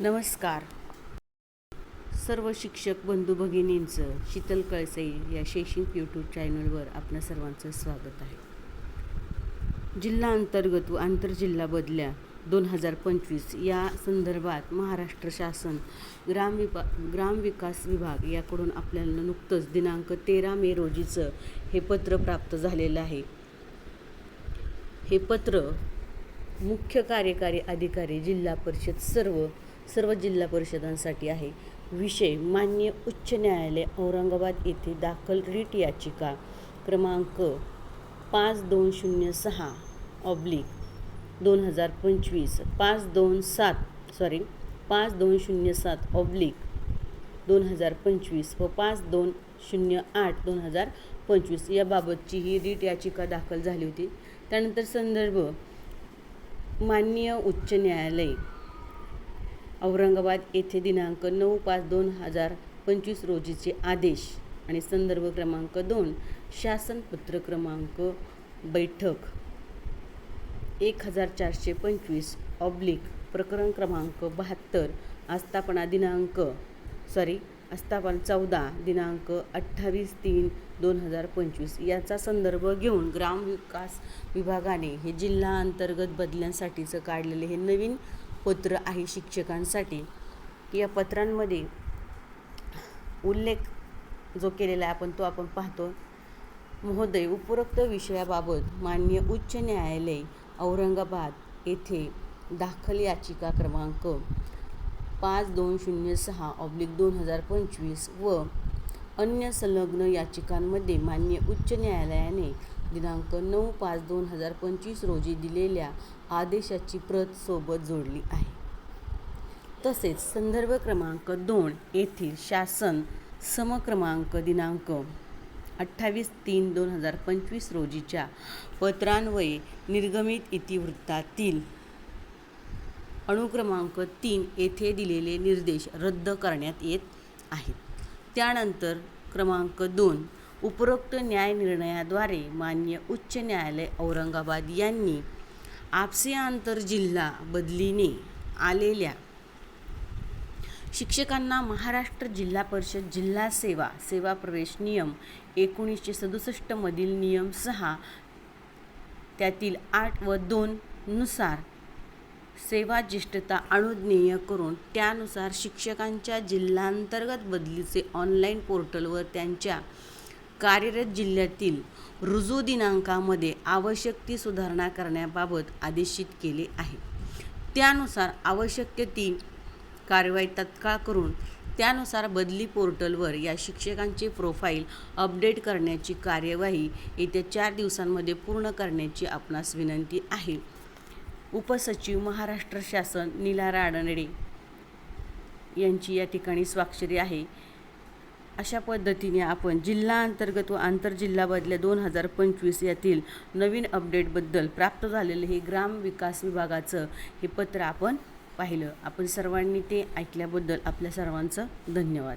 नमस्कार. सर्व शिक्षक बंधू भगिनींचं शीतल कळसे या शैक्षणिक यूट्यूब चॅनलवर आपल्या सर्वांचं स्वागत आहे. जिल्हा अंतर्गत व आंतरजिल्हा बदल्या दोन हजार पंचवीस या संदर्भात महाराष्ट्र शासन ग्रामविपा ग्रामविकास विभाग याकडून आपल्याला नुकतंच दिनांक तेरा मे रोजीचं हे पत्र प्राप्त झालेलं आहे. हे पत्र मुख्य कार्यकारी अधिकारी जिल्हा परिषद सर्व सर्व जिल्हा परिषदांसाठी आहे. विषय मान्य उच्च न्यायालय औरंगाबाद येथे दाखल रीट याचिका क्रमांक पाच दोन शून्य सहा ऑब्लिक दोन हजार पंचवीस पाच दोन सात सॉरी पाच दोन शून्य सात ऑब्लिक दोन हजार पंचवीस व पाच दोन शून्य आठ दोन हजार पंचवीस याबाबतची ही रीट याचिका दाखल झाली होती. त्यानंतर संदर्भ माननीय उच्च न्यायालय औरंगाबाद येथे दिनांक नऊ पाच दोन हजार पंचवीस रोजीचे आदेश आणि संदर्भ क्रमांक दोन शासनपत्र क्रमांक बैठक. एक हजार चारशे पंचवीस ऑब्लिक प्रकरण क्रमांक बहात्तर आस्थापना दिनांक सॉरी आस्थापन चौदा दिनांक अठ्ठावीस तीन दोन हजार पंचवीस याचा संदर्भ घेऊन ग्रामविकास विभागाने हे जिल्हा अंतर्गत बदल्यांसाठीचं काढलेले हे नवीन पत्र आहे शिक्षकांसाठी या पत्रांमध्ये उल्लेख जो केलेला आहे आपण तो आपण पाहतो. महोदय उपरोक्त विषयाबाबत मान्य उच्च न्यायालय औरंगाबाद येथे दाखल याचिका क्रमांक पाच दोन शून्य सहा ऑब्लिक दोन हजार पंचवीस व अन्य संलग्न याचिकांमध्ये मान्य उच्च न्यायालयाने दिनांक नऊ पाच दोन हजार पंचवीस रोजी दिलेल्या आदेशाची प्रत सोबत जोडली आहे. तसेच संदर्भ क्रमांक दोन येथील शासन समक्रमांक दिनांक अठ्ठावीस तीन दोन हजार पंचवीस रोजीच्या पत्रान्वये निर्गमित इतिवृत्तातील अणुक्रमांक तीन येथे दिलेले निर्देश रद्द करण्यात येत आहेत. त्यानंतर क्रमांक दोन उपरोक्त न्यायनिर्णयाद्वारे मान्य उच्च न्यायालय औरंगाबाद यांनी आपसी आंतरजिल्हा बदलीने आलेल्या शिक्षकांना महाराष्ट्र जिल्हा परिषद जिल्हा सेवा सेवा प्रवेश नियम एकोणीसशे सदुसष्टमधील नियम सहा त्यातील आठ व दोन नुसार सेवा ज्येष्ठता अनुज्ञेय करून त्यानुसार शिक्षकांच्या जिल्हांतर्गत बदलीचे ऑनलाईन पोर्टलवर त्यांच्या कार्यरत जिल्ह्यातील रुजू दिनांकामध्ये आवश्यक ती सुधारणा करण्याबाबत आदेशित केले आहे. त्यानुसार आवश्यक ती कारवाई तत्काळ करून त्यानुसार बदली पोर्टलवर या शिक्षकांचे प्रोफाईल अपडेट करण्याची कार्यवाही येत्या चार दिवसांमध्ये पूर्ण करण्याची आपणास विनंती आहे. उपसचिव महाराष्ट्र शासन नीला रानडे यांची या ठिकाणी स्वाक्षरी आहे. अशा पद्धतीने आपण जिल्हा अंतर्गत व आंतरजिल्हा बदल्या दोन हजार पंचवीस यातील नवीन अपडेटबद्दल प्राप्त झालेलं हे ग्राम विकास विभागाचं हे पत्र आपण पाहिलं. आपण सर्वांनी ते ऐकल्याबद्दल आपल्या सर्वांचं धन्यवाद.